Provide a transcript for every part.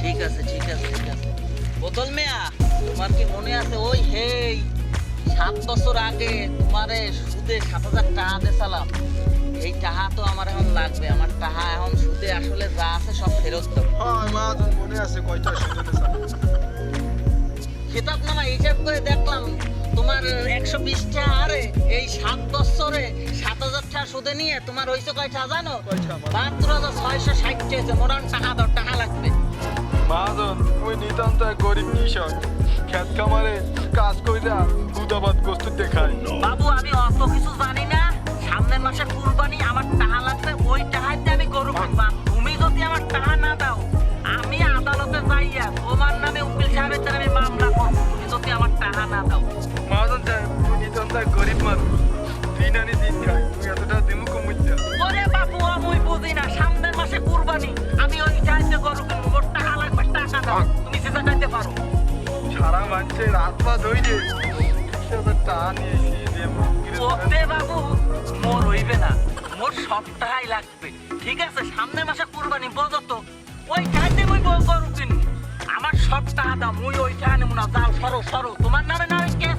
ঠিক আছে ঠিক আছে ঠিক আছে। বোতল মেয়া তোমার কি মনে আছে ওই হেই সাত বছর আগে তোমারে সুদে সাত হাজার টাকা দিয়েছিলাম? এই টাকা তো আমার এখন লাগবে। আমার টাকা এখন সুদে আসলে যা আছে সব ফেরত দেবো হ্যাঁ মনে আছে কয়টা সুন্দর খেতাব নামা হিসাব করে দেখলাম তোমার একশো বিশটা হারে আরে এই সাত বছরে সাত হাজার টাকা সুদে নিয়ে তোমার হয়েছে কয়টা জানো? বাহাত্তর হাজার ছয়শো ষাট হয়েছে মোটান টাকা দর টাকা লাগবে। মহাজন ওই নিতান্ত এক গরিব কৃষক। খেত খামারে কাজ কইরা ওরে বাপু আমি বুঝি না সামনের মাসে কুরবানি। আমি ওই চাইতে গরু কিনবো ওর টাকা লাগবে টাকা দাও। তুমি সেটা চাইতে পারো। সারা মানুষের রাত পা ধইরে বিশ হাজার টাকা নিয়ে এসে দিয়ে মুরগির ওতে বাবু মোর হইবে না। মোর সব টাকাই লাগবে। ঠিক আছে সামনের মাসে কুরবানি বোঝো তো ওই চাইতে মুই গরু কিনবো। আমার সব টাকা দাও মুই ওই টাকা নেব না যাও সরো সরো। তোমার নামে না কেস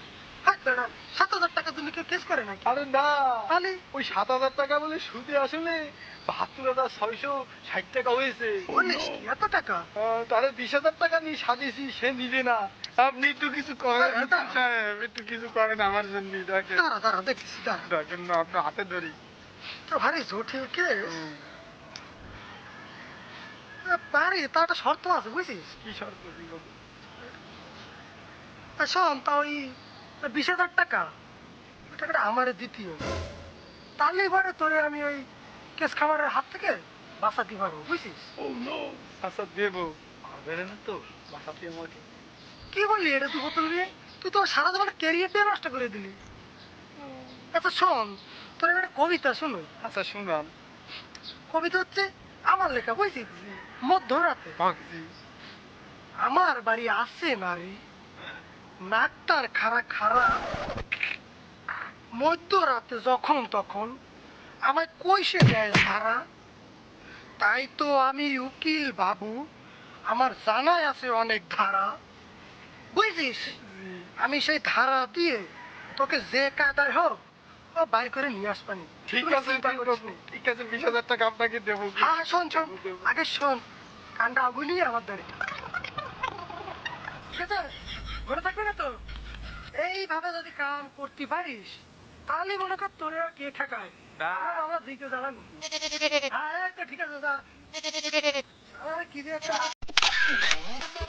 কি। সাত হাজার টাকা তুমি কেউ কেস করে নাকি? আরে না। তাহলে ওই সাত হাজার টাকা বলে সুদে আসলে বাহাত্তর হাজার ছয়শো ষাট টাকা হয়েছে। এত টাকা? তাহলে বিশ হাজার টাকা নিয়ে সাজিয়েছি সে নিবে না। আপনি একটু কিছু করেন সাহেব একটু কিছু করেন আমার জন্য দেখেন। দাঁড়া দাঁড়া দেখছি দাঁড়া। দেখেন না আপনার হাতে ধরি। ভারী জটিল কেস। পারি তা একটা শর্ত আছে বুঝছিস? কি শর্ত শোন তা ওই বিশ হাজার টাকা? ওই টাকাটা আমারে দ্বিতীয়। তাহলে এবারে তোরে আমি ওই কেস খাবারের হাত থেকে বাঁচাতে পারব বুঝছিস? আচ্ছা দেবো। হবে না তো বাসাতে আমাকে। কি বললি এটা তুই বোতল দিয়ে তুই তো সারা জীবন ক্যারিয়ার দিয়ে নষ্ট করে দিলি। আচ্ছা শোন তোর একটা কবিতা শুনো। আচ্ছা শুনান কবিতা হচ্ছে আমার লেখা বুঝছিস? মধ্যরাতে। আমার বাড়ি আছে নারী নাকটার খারা খারা মধ্যরাতে যখন তখন আমায় কইসে দেয় সারা তাই তো আমি উকিল বাবু আমার জানাই আছে অনেক ধারা। বুঝছিস আমি সেই ধারা দিয়ে তোকে যে কাদায় হোক ও বাইর করে নিয়ে আসবানি ঠিক আছে ঠিক আছে। বিশ হাজার টাকা আপনাকে দেবো। হ্যাঁ শোন শোন। আগে শোন কানটা আগুলি আমার দাঁড়ে। ঠিক ঘরে থাকবে না তো। এইভাবে যদি কাম করতে পারিস তাহলে মনে কর তোরে কে ঠেকায়। আমার দিকে জ্বালানি। হ্যাঁ তো ঠিক আছে যা। আরে কি যে একটা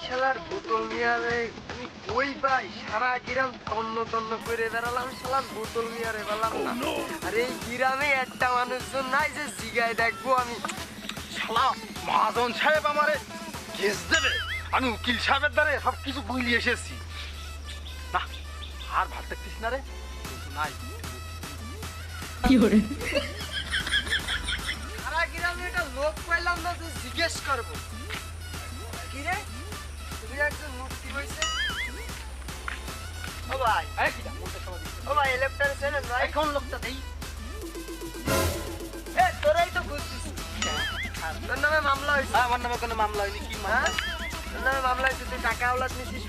শালার বোতল নিয়ে রে তুমি কই পাই? সারা গ্রাম তন্ন তন্ন করে বেড়ালাম শালার বোতল নিয়ে রে বেড়ালাম না। আর এই গ্রামে একটা মানুষজন নাই যে জিগায় দেখব আমি। শালা মহাজন সাহেব আমারে কেস দেবে। আমি উকিল সাহেবের দ্বারা সব কিছু বইলি এসেছি। না আর ভালো দেখতিস না রে? নাই। সারা গ্রামে একটা লোক পাইলাম না যে জিজ্ঞেস করব। কি রে তুমি একজন মুক্তি হয়েছে ও ভাই। ও ভাই কোন লোকটা দেই? এ তোরাই তো বুঝছিস। তোর নামে মামলা হয়েছে। আমার নামে কোনো মামলা হয়নি কি মামলা? তোর নামে মামলা তুই টাকা আওলাদ নিছিস?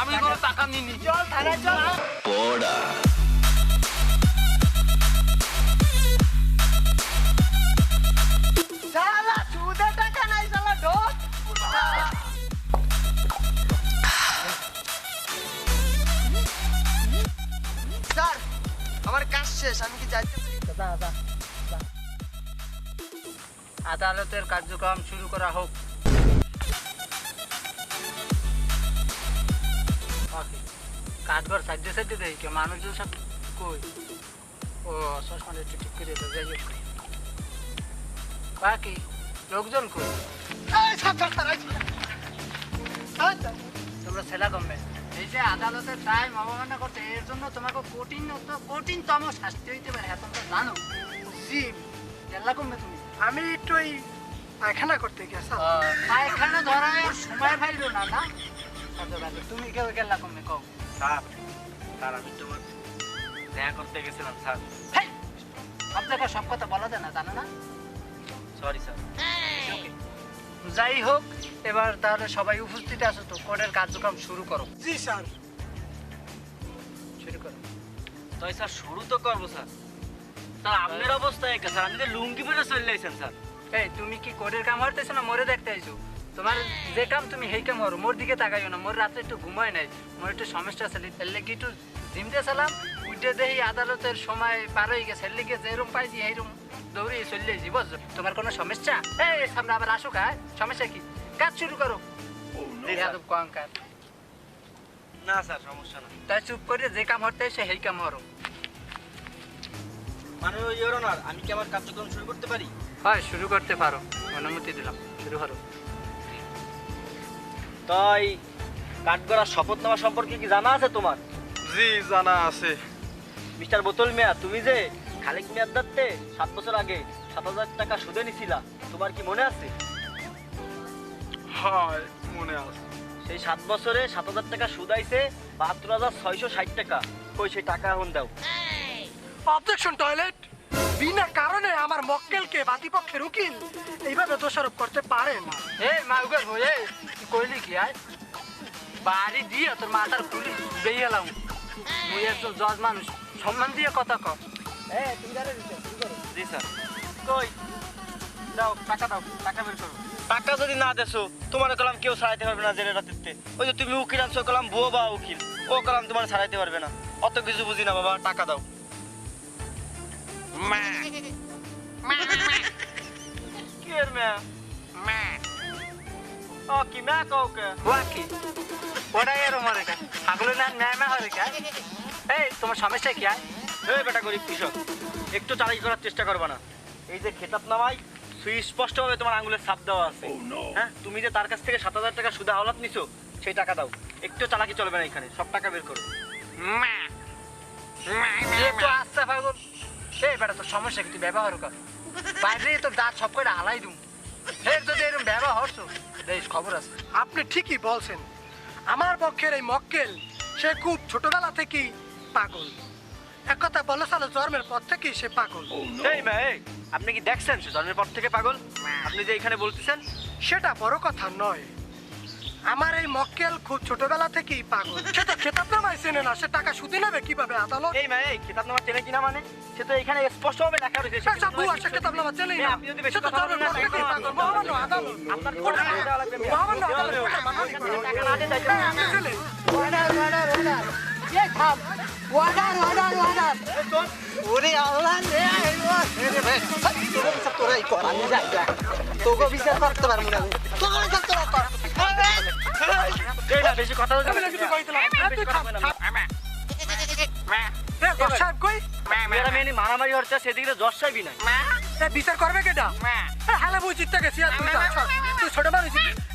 আমি কোনো টাকা নিনি চল থানায় চল শালা সুদে টাকা নাই শালা ঢোক স্যার আমার কাজ শেষ আমি কি যাইতে পারি আদালতের কার্যক্রম শুরু করা হোক। কাঠঘর সাইডে সাইডে দেই কে মানুষজন সব কই? ও চশমাটা একটু ঠিক করে দাও যাই বাকি লোকজন কই। তোমরা সেলা কমবে এই যে আদালতের টাইম অবমাননা করতে এর জন্য তোমাকে কঠিন কঠিনতম শাস্তি হইতে পারে এখন তো জানো। জি। জেলা কমবে তুমি? আমি একটু ওই পায়খানা করতে গেছিলাম এখানে ধরা সময় ফাইল না না? আচ্ছা, তুমি কেউ গেলা কমবে কও। স্যার স্যার আমি তোমার দেখা করতে গেছিলাম স্যার। হেই, সব জায়গায় সব কথা বলা যায় না জানো না? Sorry sir. যাই হোক এবার তাহলে সবাই উপস্থিত আছো তো কোর্টের কার্যক্রম শুরু করো। জি স্যার। শুরু করো। তাই স্যার শুরু তো করব স্যার। স্যার আপনার অবস্থা একা স্যার। আপনি তো লুঙ্গি পরে চলে স্যার। এই তুমি কি কোর্টের কাম হরতেছো না মরে দেখতে আইছো? তোমার যে কাম তুমি সেই কাম হরো মোর দিকে তাকাইও না মোর রাতে একটু ঘুমায় নাই। মোর একটু সমস্যা আছে এর লেগে একটু জিমতে চালাম উঠে দেখি আদালতের সময় পার হয়ে গেছে এর লেগে যেরম পাইছি সেইরম দৌড়ে চলে যাই বুঝছ? তোমার কোনো সমস্যা? এই সামনে আবার আসুক হ্যাঁ? সমস্যা কি? কাজ শুরু করো। কঙ্কার না স্যার সমস্যা না। তাই চুপ করে যে কাম হরতে সে সেই কাম হরো মানে ইয়োরনার আমি কি আমার কার্যক্রম শুরু করতে পারি? হয় শুরু করতে পারো। অনুমতি দিলাম শুরু করো। তাই কাঠগড়ার শপথনামা সম্পর্কে কি জানা আছে তোমার? জি জানা আছে। মিস্টার বোতল মিয়া তুমি যে খালেক মিয়ার দাঁতে সাত বছর আগে সাত হাজার টাকা সুদে নিছিলা তোমার কি মনে আছে? হয় মনে আছে। সেই সাত বছরে সাত হাজার টাকা সুদ আইছে বাহাত্তর হাজার ছয়শো ষাট টাকা। কই সেই টাকা এখন দাও। অবজেকশন টয়লেট বিনা কারণে আমার মক্কেলকে বাদীপক্ষের উকিল এইভাবে দোষারোপ করতে পারে না। এ মাউগার হয়ে কইলি কি আয়। বাড়ি দিয়ে তোর মাথার খুলি বেরিয়ে এলাম। মুই একজন জজ মানুষ সম্মান দিয়ে কথা ক এ তুমি যারে দিতে শুরু করো জি স্যার। কই? দাও টাকা দাও টাকা বের করো। টাকা যদি না দেছো তোমার কলাম কেউ ছাড়াইতে পারবে না জেলে রাতে ওই যে তুমি উকিল আনছো কলাম বউ বা উকিল। ও কলাম তোমার ছাড়াইতে পারবে না। অত কিছু বুঝি না বাবা টাকা দাও। মা মা কি এর মেয়া? ও কি মেয়া কাউকে ওয়া কি? এরম হরে কা ছাগলের না ন্যায় হরে কা? এই তোমার সমস্যা কি? আয় এই বেটা গরিব কৃষক একটু চালাকি করার চেষ্টা করবে না। এই যে খেতাব নামাই সুস্পষ্টভাবে তোমার আঙ্গুলের ছাপ দেওয়া আছে। হ্যাঁ তুমি যে তার কাছ থেকে সাত হাজার টাকা সুদে হাওলাত নিছো সেই টাকা দাও। একটু চালাকি চলবে না এখানে সব টাকা বের করো। একটু আস্তে পাগল। এই বেটা তোর সমস্যা কি? তুই ব্যবহার কর। বাইরে তোর দাঁত সব করে হালাই দুম ফের যদি এরকম ব্যবহার হরছো বেশ খবর আছে। আপনি ঠিকই বলছেন। আমার পক্ষের এই মক্কেল সে খুব ছোটবেলা থেকেই পাগল। এক কথা বলে সালে জন্মের পর থেকেই সে পাগল। এই মা এই আপনি কি দেখছেন সে জন্মের পর থেকে পাগল? আপনি যে এখানে বলতেছেন। সেটা বড় কথা নয়। আমার এই মক্কেল খুব ছোটবেলা থেকেই পাগল সে তো খেতাব নামায় চেনে না সে টাকা সুদে নেবে কীভাবে আদালত এই মা এই খেতাব নামা চেনে কিনা মানে সে তো এখানে স্পষ্টভাবে লেখা রয়েছে সে সব ভুয়া, সে খেতাব নামা চেনেই না। আপনি যদি বেশি কথা বলেন না, পাগল। মহামান্য আদালত। আপনার কোটা দেওয়া লাগবে মহামান্য আদালত। করুন। টাকা না দিয়ে যাইতে হ্যাঁ, আপনি ছেলে। ওরে আল্লাহ রে রে ভাই তোকে বিচার তোরাই কর আমি যাই তোকে বিচার করতে পারব না তোকে বিচার তোরা কর না, বেশি কথা বলতে কিছু না। কইতে তুই সাহেব কই? মারামারি হচ্ছে সেদিকে সাহেবই নাই বিচার করবে কেটা হালে বুঝ জিততে গেছি আর তুই তুই ছোট মানুষ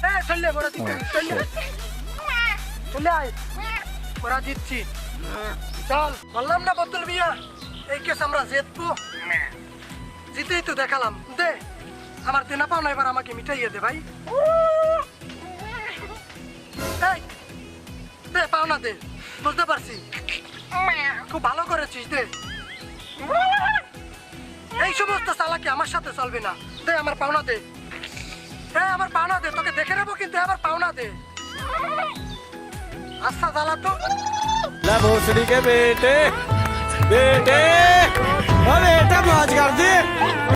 এ চললে মোরা জিততে চললে চলে আয়। মোরা জিতছি। চল বললাম না বদল মিয়া? এই কেস আমরা জিতবো। জিতেই তো দেখালাম। দে আমার দেনা পাও না এবার আমাকে মিটাইয়ে দে ভাই। দে পাওনা দে, বুঝতে পারছি। খুব ভালো করেছিস দে। এই সমস্ত চালাকি আমার সাথে চলবে না। দে, আমার পাওনা দে। হ্যাঁ আমার পাওনা দে, তোকে দেখে নেব কিন্তু আমার পাওনা দে। আচ্ছা জ্বালা তো। ला भोसड़ी